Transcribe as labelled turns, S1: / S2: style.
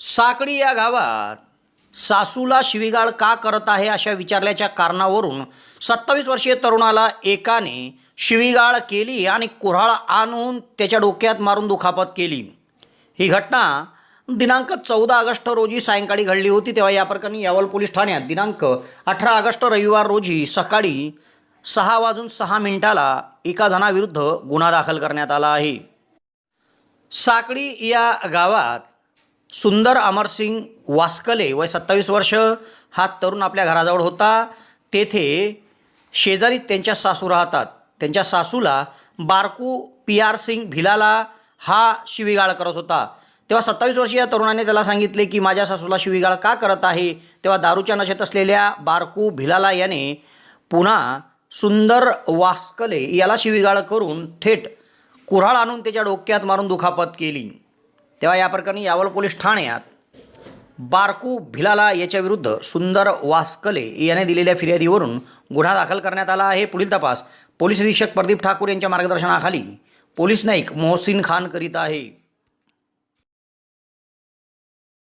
S1: साकडी या गावात सासूला शिवीगाळ का करत आहे अशा विचारल्याच्या कारणावरून सत्तावीस वर्षीय तरुणाला एकाने शिवीगाळ केली आणि कुऱ्हाळ आणून त्याच्या डोक्यात मारून दुखापत केली. ही घटना दिनांक चौदा ऑगस्ट रोजी सायंकाळी घडली होती तेव्हा या प्रकरणी यावल पोलीस ठाण्यात दिनांक अठरा ऑगस्ट रविवार रोजी सकाळी सहा वाजून सहा मिनिटाला एका जणाविरुद्ध गुन्हा दाखल करण्यात आला आहे. साकडी या गावात सुंदर अमरसिंग वास्कले वय सत्तावीस वर्ष. हा तरुण आपल्या घराजवळ होता. तेथे शेजारी त्यांच्या सासू राहतात. त्यांच्या सासूला बारकू पी आर सिंग भिलाला हा शिवीगाळ करत होता. तेव्हा सत्तावीस वर्षीय तरुणाने त्याला सांगितले की माझ्या सासूला शिवीगाळ का करत आहे? तेव्हा दारूच्या नशेत असलेल्या बारकू भिलाला याने पुन्हा सुंदर वास्कले याला शिवीगाळ करून थेट कुऱ्हाळ आणून त्याच्या डोक्यात मारून दुखापत केली. तेव्हा या प्रकरणी यावल पोलीस ठाण्यात बारकू भिलाला याच्याविरुद्ध सुंदर वास्कले याने दिलेल्या फिर्यादीवरून गुन्हा दाखल करण्यात आला आहे. पुढील तपास पोलीस निरीक्षक प्रदीप ठाकूर यांच्या मार्गदर्शनाखाली पोलीस नाईक मोहसिन खान करीत आहे.